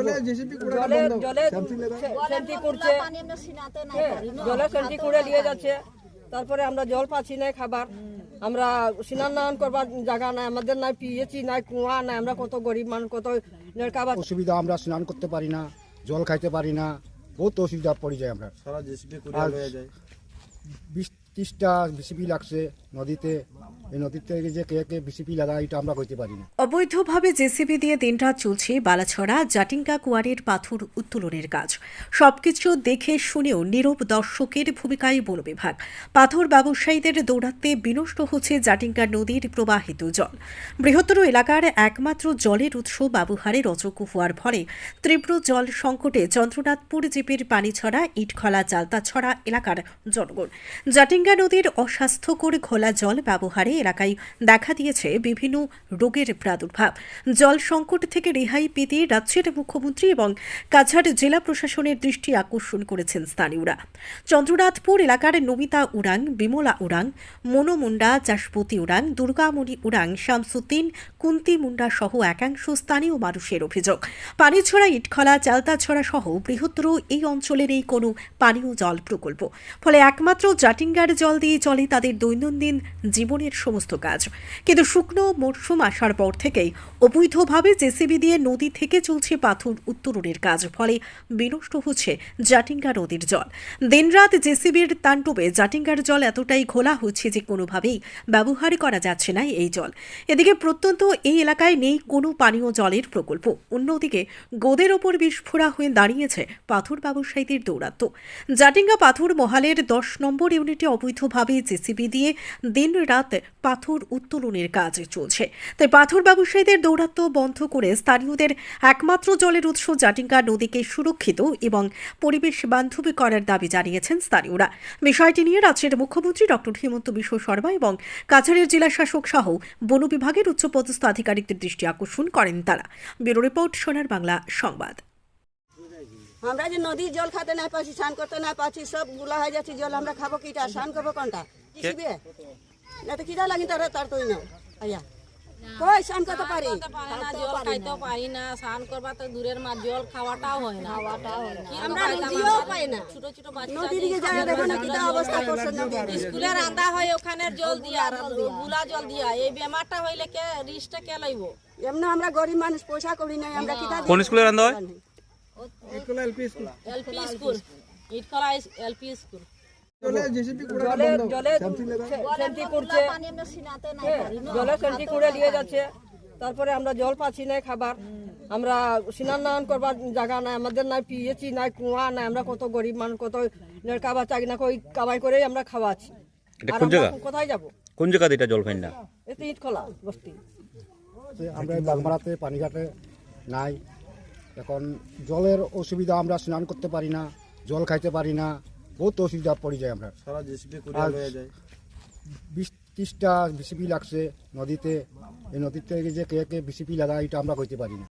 জলে জেসিপি করে জলে জলে সেন্টি করছে। জলে সেন্টি করে নিয়ে যাচ্ছে। তারপরে আমরা জল পাচ্ছি না খাবার। আমরা স্নান নান করবার জায়গা নাই আমাদের নাই পিয়েছি নাই কুয়া নাই আমরা কত গরিব মানুষ কত লড়কা অসুবিধা আমরা স্নান করতে পারি না জল খাইতে পারি না বহুত অসুবিধা পড়ে যায় আমরা। সারা জেসিপি করে যায়। বিসিপি লাগছে নদীতে। অবৈধভাবে জেসিবি দিয়ে দিনরাত চলছে বালাছড়া, জাটিঙ্গা, কুয়ারের পাথর উত্তোলনের কাজ। সবকিছু দেখে শুনেও নীরব দর্শকের ভূমিকায় বন বিভাগ। পাথর ব্যবসায়ীদের দৌড়াতে বিনষ্ট হচ্ছে জাটিঙ্গা নদীর প্রবাহিত জল। বৃহত্তর এলাকার একমাত্র জলের উৎস ব্যবহারে রজক হওয়ার ফলে তীব্র জল সংকটে চন্দ্রনাথপুর জিপির পানিছড়া, ইটখলা চালতাছড়া এলাকার জনগণ। জাটিঙ্গা নদীর অস্বাস্থ্যকর ঘোলা জল ব্যবহারে এলাকায় দেখা দিয়েছে বিভিন্ন রোগের প্রাদুর্ভাব। জল সংকট থেকে রেহাই পেতে রাজ্যের মুখ্যমন্ত্রী এবং কাছাড় জেলা প্রশাসনের দৃষ্টি আকর্ষণ করেছেন স্থানীয়রা। চন্দ্রনাথপুর এলাকার নমিতা উড়াং, বিমলা উড়াং, মনো মুন্ডা চাষপতি উড়াং, দুর্গামণি উড়াং, শামসুদ্দিন, কুন্তি মুন্ডা সহ একাংশ স্থানীয় মানুষের অভিযোগ। পানিছড়া, ইটখলা, চালতাছড়া সহ বৃহত্তর এই অঞ্চলের এই কোনো পানীয় জল প্রকল্প। ফলে একমাত্র জাটিঙ্গার জল দিয়ে চলে তাদের দৈনন্দিন জীবনের সমস্ত কাজ। কিন্তু শুকনো মরশুম আসার পর থেকেই অবৈধভাবে জেসিবি দিয়ে নদী থেকে চলছে পাথর উত্তোলনের কাজ, ফলে বিনষ্ট হচ্ছে জাটিঙ্গা নদীর জল। দিনরাত জেসিবির তাণ্ডবে জাটিঙ্গার জল এতটাই ঘোলা হচ্ছে যে কোনোভাবেই ব্যবহার করা যাচ্ছে না এই জল। এদিকে প্রত্যন্ত এই এলাকায় নেই কোনো পানীয় জলের প্রকল্প। অন্যদিকে গোদের ওপর বিস্ফোরা হয়ে দাঁড়িয়েছে পাথর ব্যবসায়ীদের দৌরাত্ম্য। জাটিঙ্গা পাথর মহালের দশ নম্বর ইউনিটে অবৈধভাবে জেসিবি দিয়ে দিন রাত পাথর উত্তোলনের কাজ চলছে। তাই পাথর ব্যবসায়ীদের দৌরাত্ম্য বন্ধ করে স্থানীয়দের একমাত্র জলের উৎস জাটিঙ্গা নদীকে সুরক্ষিত এবং পরিবেশ বান্ধবী করার দাবি জানিয়েছেন স্থানীয়রা। বিষয়টি নিয়ে রাজ্যের মুখ্যমন্ত্রী ডক্টর হিমন্ত বিশ্ব শর্মা এবং কাছাড়ের জেলা শাসক সহ বন বিভাগের উচ্চপদস্থ আধিকারিকদের দৃষ্টি আকর্ষণ করেন তারা। ব্যুরো রিপোর্ট সোনার বাংলা সংবাদ। আমরা যে নদীর জল খাতে না পাচ্ছি স্নান করতে না পাচ্ছি সবগুলা হয়ে যাচ্ছে জল আমরা খাব কিটা? স্নান করব কোনটা? না তো কিটা লাগি তার তার তুই না? আয়া। কই স্নান করতে পারি? জল খাইতেও পারি না স্নান করবা তো দূরের মা জল খাওয়াটাও হয় না। খাওয়াটাও হয় না। আমরা নিজেও পাই না। ছোট ছোট বাচ্চা নদীর দিকে যায় দেখো না কিটা অবস্থা করছে নদীর স্কুলে রান্না হয় ওখানে জল দিয়া গুলা জল দিয়া। এই বেমারটা হইলে কে রিস্কটা কে লইব? এমনি আমরা গরিব মানুষ পয়সা করি নাই আমরা কিটা কোন স্কুলে রান্না হয়? এগুলো LP school. LP school. Itkhola LP school. জলে জেসিপি করে জলে জলে সেন্টি করছে। জলে সেন্টি করে নিয়ে যাচ্ছে। তারপরে আমরা জল পাচ্ছি না খাবার। আমরা স্নান নান করবার জায়গা নাই আমাদের নাই পিয়েছি নাই কুয়া নাই আমরা কত গরিব মানুষ কত লড়কা বাচ্চা না কই কামাই করেই আমরা খাওয়াচ্ছি। এটা আর কোন জায়গা? কোথায় যাব? কোন জায়গাতে এটা জল পাই না? এতে ইট খোলা বস্তি। আমরা বাগমারাতে পানিঘাটে নাই। এখন জলের অসুবিধা আমরা স্নান করতে পারি না জল খাইতে পারি না বহুত অসুবিধা পড়ে যায় আমরা। সারা জেসিপি করে যায়। বিশ ত্রিশটা বিসিপি লাগছে নদীতে এই নদীতে থেকে যে কে কে বিসিপি লাগা এটা আমরা কইতে পারি না।